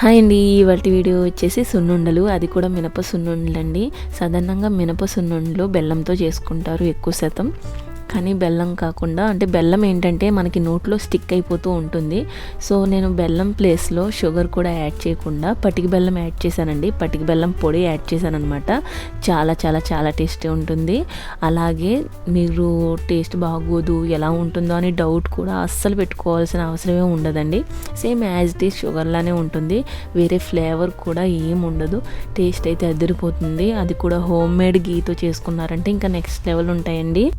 Hi అండి ఇవాటి video వచ్చేసి సున్నుండలు. అది కూడా మినప సున్నుండలు అండి సాధారణంగా మినప సున్నుండలు బెల్లంతో చేసుకుంటారు ఎక్కువ శాతం. కానీ బెల్లం కాకుండా అంటే బెల్లం ఏంటంటే మనకి నోట్లో స్టిక్ అయిపోతూ ఉంటుంది. సో నేను బెల్లం ప్లేస్లో షుగర్ కూడా యాడ్ చేయకుండా పటికి బెల్లం యాడ్ చేశానండి. పటికి బెల్లం పొడి యాడ్ చేశానమాట అనమాట చాలా చాలా చాలా టేస్టీ ఉంటుంది. అలాగే మీరు టేస్ట్ బాగోదు ఎలా ఉంటుందో అని డౌట్ కూడా అస్సలు పెట్టుకోవాల్సిన అవసరమే ఉండదండి. సేమ్ యాజ్ ఇట్ ఈస్ షుగర్లానే ఉంటుంది. వేరే ఫ్లేవర్ కూడా ఏం ఉండదు. టేస్ట్ అయితే అదిరిపోతుంది. అది కూడా హోమ్ మేడ్ గీతో చేసుకున్నారంటే ఇంకా నెక్స్ట్ లెవెల్ ఉంటాయండి.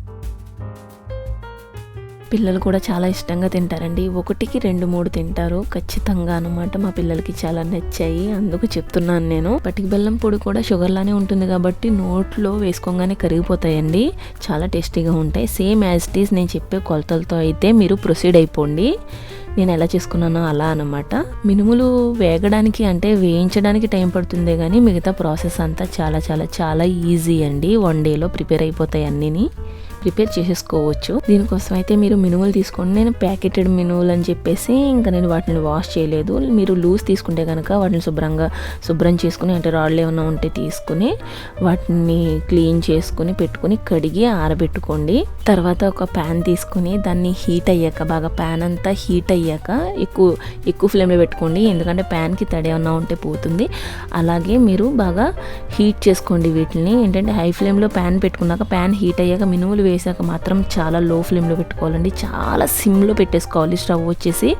పిల్లలు కూడా చాలా ఇష్టంగా తింటారండి. ఒకటికి రెండు మూడు తింటారు. ఖచ్చితంగా అనమాట మా పిల్లలకి చాలా నచ్చాయి. అందుకు చెప్తున్నాను నేను. పటికి బెల్లం పొడి కూడా షుగర్ లానే ఉంటుంది కాబట్టి నోట్లో వేసుకోగానే కరిగిపోతాయండి. చాలా టేస్టీగా ఉంటాయి. సేమ్ యాజ్ ఇట్ ఈస్ నేను చెప్పే కొలతలతో అయితే మీరు ప్రొసీడ్ అయిపోండి. నేను ఎలా చేసుకున్నానో అలా అనమాట మినుములు వేగడానికి అంటే వేయించడానికి టైం పడుతుందే కానీ మిగతా ప్రాసెస్ అంతా చాలా చాలా చాలా ఈజీ అండి. వన్ డేలో ప్రిపేర్ అయిపోతాయి అన్నీని. ప్రిపేర్ చేసేసుకోవచ్చు. దీనికోసం అయితే మీరు మినుములు తీసుకోండి. నేను ప్యాకెటెడ్ మినుములు అని చెప్పేసి ఇంకా నేను వాటిని వాష్ చేయలేదు. మీరు లూజ్ తీసుకుంటే కనుక వాటిని శుభ్రంగా శుభ్రం చేసుకుని అంటే రాళ్ళు ఏమైనా ఉంటే తీసుకుని వాటిని క్లీన్ చేసుకుని పెట్టుకుని కడిగి ఆరబెట్టుకోండి. తర్వాత ఒక ప్యాన్ తీసుకుని దాన్ని హీట్ అయ్యాక బాగా ప్యాన్ అంతా హీట్ అయ్యాక ఎక్కువ ఎక్కువ ఫ్లేమ్లో పెట్టుకోండి. ఎందుకంటే ప్యాన్కి తడి ఏమన్నా ఉంటే పోతుంది. అలాగే మీరు బాగా హీట్ చేసుకోండి వీటిని. ఏంటంటే హై ఫ్లేమ్లో ప్యాన్ పెట్టుకున్నాక ప్యాన్ హీట్ అయ్యాక మినుములు వేసాక మాత్రం చాలా లో ఫ్లేమ్లో పెట్టుకోవాలండి. చాలా సిమ్లో పెట్టేసుకోవాలి. స్టవ్ వచ్చేసి.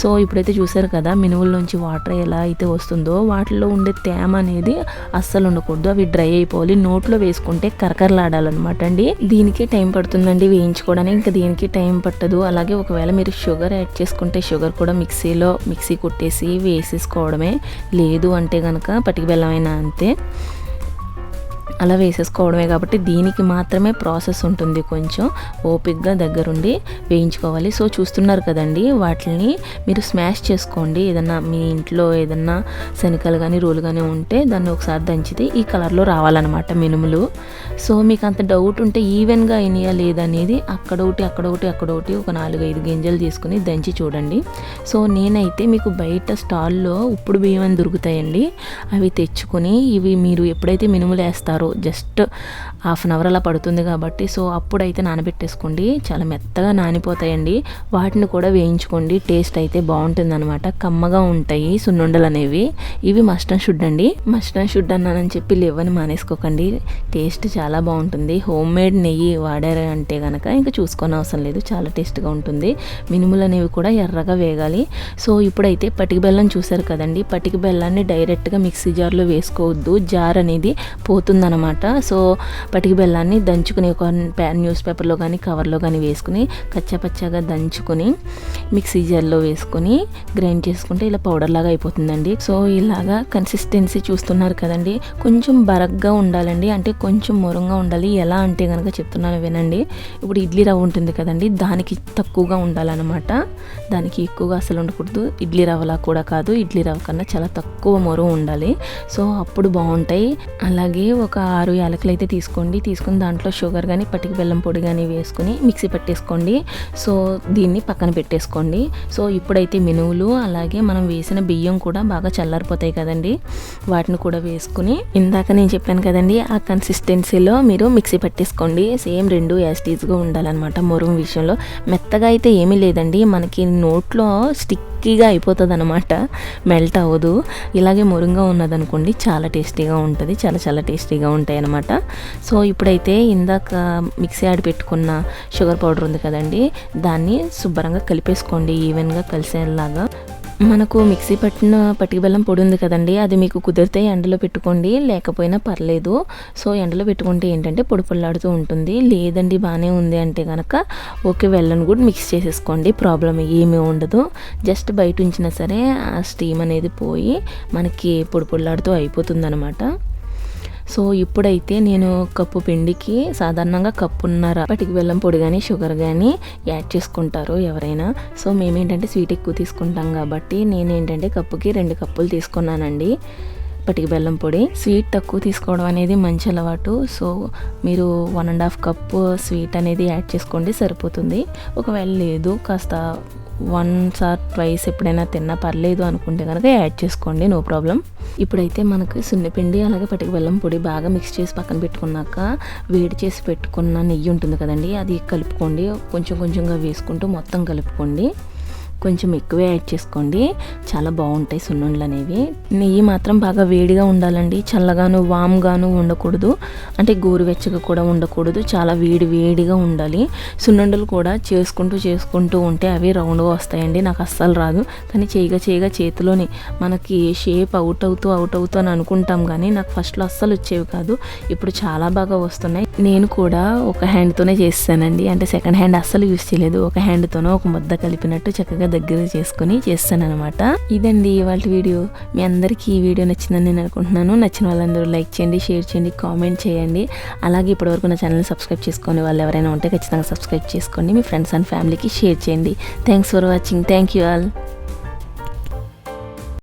సో ఇప్పుడైతే చూసారు కదా మినువుల్లోంచి వాటర్ ఎలా అయితే వస్తుందో వాటిలో ఉండే తేమ అనేది అస్సలు ఉండకూడదు. అవి డ్రై అయిపోవాలి. నోట్లో వేసుకుంటే కరకరలాడాలన్నమాట అండి. దీనికి టైం పడుతుందండి వేయించుకోవడానికి. ఇంకా దీనికి టైం పట్టదు. అలాగే ఒకవేళ మీరు షుగర్ యాడ్ చేసుకుంటే షుగర్ కూడా మిక్సీలో మిక్సీ కొట్టేసి వేసేసుకోవడమే. లేదు అంటే కనుక పటికి బెల్లమైనా అంతే. అలా వేసేసుకోవడమే కాబట్టి దీనికి మాత్రమే ప్రాసెస్ ఉంటుంది కొంచెం ఓపిక్గా దగ్గరుండి వేయించుకోవాలి. సో చూస్తున్నారు కదండి వాటిని మీరు స్మాష్ చేసుకోండి. ఏదన్నా మీ ఇంట్లో ఏదన్నా శనికలు కానీ రోలు కానీ ఉంటే దాన్ని ఒకసారి దంచితే ఈ కలర్లో రావాలన్నమాట మినుములు. సో మీకు అంత డౌట్ ఉంటే ఈవెన్గా అయినాయా లేదనేది అక్కడ ఒకటి అక్కడ ఒకటి అక్కడ ఒకటి ఒక నాలుగు ఐదు గింజలు తీసుకుని దంచి చూడండి. సో నేనైతే మీకు బయట స్టాల్లో ఉప్పుడు బియ్యం అని దొరుకుతాయండి. అవి తెచ్చుకొని ఇవి మీరు ఎప్పుడైతే మినుములు వేస్తారో జస్ట్ హాఫ్ అన్ అవర్ అలా పడుతుంది కాబట్టి. సో అప్పుడైతే నానబెట్టేసుకోండి. చాలా మెత్తగా నానిపోతాయండి. వాటిని కూడా వేయించుకోండి. టేస్ట్ అయితే బాగుంటుంది అనమాట కమ్మగా ఉంటాయి సున్నుండలు అనేవి. ఇవి మస్ట్ అండ్ షుడ్ అండి. మస్ట్ అండ్ షుడ్ అన్నానని చెప్పి లేవని మానేసుకోకండి. టేస్ట్ చాలా బాగుంటుంది. హోమ్ మేడ్ నెయ్యి వాడారు అంటే కనుక ఇంకా చూసుకొని అవసరం లేదు. చాలా టేస్ట్గా ఉంటుంది. మినుములు అనేవి కూడా ఎర్రగా వేగాలి. సో ఇప్పుడైతే పటిక బెల్లం చూసారు కదండి. పటిక బెల్లాన్ని డైరెక్ట్గా మిక్సీ జార్లో వేసుకోవద్దు. జార్ అనేది అనమాట సో పటికి బెల్లాన్ని దంచుకుని ఒక న్యూస్ పేపర్లో కానీ కవర్లో కానీ వేసుకుని కచ్చాపచ్చాగా దంచుకొని మిక్సీ జార్లో వేసుకొని గ్రైండ్ చేసుకుంటే ఇలా పౌడర్ లాగా అయిపోతుందండి. సో ఇలాగా కన్సిస్టెన్సీ చూస్తున్నారు కదండి. కొంచెం బరగ్గా ఉండాలండి. అంటే కొంచెం మొరంగా ఉండాలి. ఎలా అంటే కనుక చెప్తున్నాను వినండి. ఇప్పుడు ఇడ్లీ రవ్వ ఉంటుంది కదండి. దానికి తక్కువగా ఉండాలన్నమాట. దానికి ఎక్కువగా అసలు ఉండకూడదు. ఇడ్లీ రవ్వలా కూడా కాదు. ఇడ్లీ రవ్వ కన్నా చాలా తక్కువ మొరం ఉండాలి. సో అప్పుడు బాగుంటాయి. అలాగే ఒక ఆరు యాలకులు అయితే తీసుకోండి. తీసుకుని దాంట్లో షుగర్ కానీ పట్టిక బెల్లం పొడి కానీ వేసుకుని మిక్సీ పట్టేసుకోండి. సో దీన్ని పక్కన పెట్టేసుకోండి. సో ఇప్పుడైతే మినువులు అలాగే మనం వేసిన బియ్యం కూడా బాగా చల్లారిపోతాయి కదండి. వాటిని కూడా వేసుకుని ఇందాక నేను చెప్పాను కదండి ఆ కన్సిస్టెన్సీలో మీరు మిక్సీ పట్టేసుకోండి. సేమ్ రెండు యాస్టీజ్గా ఉండాలన్నమాట. మొరుగు విషయంలో మెత్తగా అయితే ఏమీ లేదండి. మనకి నోట్లో స్టిక్ స్టిక్కీగా అయిపోతుంది అనమాట మెల్ట్ అవ్వదు. ఇలాగే మురుంగా ఉన్నదనుకోండి చాలా టేస్టీగా ఉంటుంది. చాలా చాలా టేస్టీగా ఉంటాయి అనమాట సో ఇప్పుడైతే ఇందాక మిక్సీ ఆడి పెట్టుకున్న షుగర్ పౌడర్ ఉంది కదండి దాన్ని శుభ్రంగా కలిపేసుకోండి ఈవెన్గా కలిసేలాగా మనకు మిక్సీ పట్టిన పటిక బెల్లం పొడి ఉంది కదండి అది మీకు కుదిరితే ఎండలో పెట్టుకోండి లేకపోయినా పర్లేదు. సో ఎండలో పెట్టుకుంటే ఏంటంటే పొడి పొల్లాడుతూ ఉంటుంది. లేదండి బాగానే ఉంది అంటే కనుక ఓకే వెళ్ళను కూడా మిక్స్ చేసేసుకోండి ప్రాబ్లం ఏమీ ఉండదు. జస్ట్ బయట ఉంచినా సరే ఆ స్టీమ్ అనేది పోయి మనకి పొడి పొల్లాడుతూ అయిపోతుంది అనమాట సో ఇప్పుడైతే నేను కప్పు పిండికి సాధారణంగా కప్పున్నర పటికి బెల్లం పొడి కానీ షుగర్ కానీ యాడ్ చేసుకుంటారు ఎవరైనా. సో మేమేంటంటే స్వీట్ ఎక్కువ తీసుకుంటాం కాబట్టి నేనేంటంటే కప్పుకి రెండు కప్పులు తీసుకున్నానండి పటికి బెల్లం పొడి. స్వీట్ తక్కువ తీసుకోవడం అనేది మంచి అలవాటు. సో మీరు one and half cup sweet అనేది యాడ్ చేసుకోండి సరిపోతుంది. ఒకవేళ లేదు కాస్త వన్స్ ఆర్ ట్వైస్ ఎప్పుడైనా తిన్నా పర్లేదు అనుకుంటే కనుక యాడ్ చేసుకోండి నో ప్రాబ్లం. ఇప్పుడైతే మనకు సున్నిపిండి అలాగే పటిక బెల్లం పొడి బాగా మిక్స్ చేసి పక్కన పెట్టుకున్నాక వేడి చేసి పెట్టుకున్న నెయ్యి ఉంటుంది కదండి అది కలుపుకోండి. కొంచెం కొంచెంగా వేసుకుంటూ మొత్తం కలుపుకోండి. కొంచెం ఎక్కువే యాడ్ చేసుకోండి. చాలా బాగుంటాయి సున్నుండలు అనేవి. నెయ్యి మాత్రం బాగా వేడిగా ఉండాలండి. చల్లగాను వామ్గాను ఉండకూడదు. అంటే గోరువెచ్చగా కూడా ఉండకూడదు. చాలా వేడి వేడిగా ఉండాలి. సున్నుండలు కూడా చేసుకుంటూ చేసుకుంటూ ఉంటే అవి రౌండ్గా వస్తాయండి. నాకు అస్సలు రాదు. కానీ చేయగా చేయగా చేతిలోనే మనకి షేప్ అవుట్ అవుతూ అవుట్ అవుతూ అని అనుకుంటాం కానీ నాకు ఫస్ట్లో అస్సలు వచ్చేవి కాదు. ఇప్పుడు చాలా బాగా వస్తున్నాయి. నేను కూడా ఒక హ్యాండ్తోనే చేస్తానండి. అంటే సెకండ్ హ్యాండ్ అస్సలు యూస్ చేయలేదు. ఒక హ్యాండ్తోనో ఒక ముద్ద కలిపినట్టు చక్కగా దగ్గర చేసుకుని చేస్తాను అనమాట ఇదండి ఇవాళ వీడియో. మీ అందరికీ ఈ వీడియో నచ్చిందని నేను అనుకుంటున్నాను. నచ్చిన వాళ్ళందరూ లైక్ చేయండి షేర్ చేయండి కామెంట్ చేయండి. అలాగే ఇప్పటివరకు నా ఛానల్ని సబ్స్క్రైబ్ చేసుకొని వాళ్ళు ఎవరైనా ఉంటే ఖచ్చితంగా సబ్స్క్రైబ్ చేసుకోండి. మీ ఫ్రెండ్స్ అండ్ ఫ్యామిలీకి షేర్ చేయండి. Thanks for watching. Thank you all.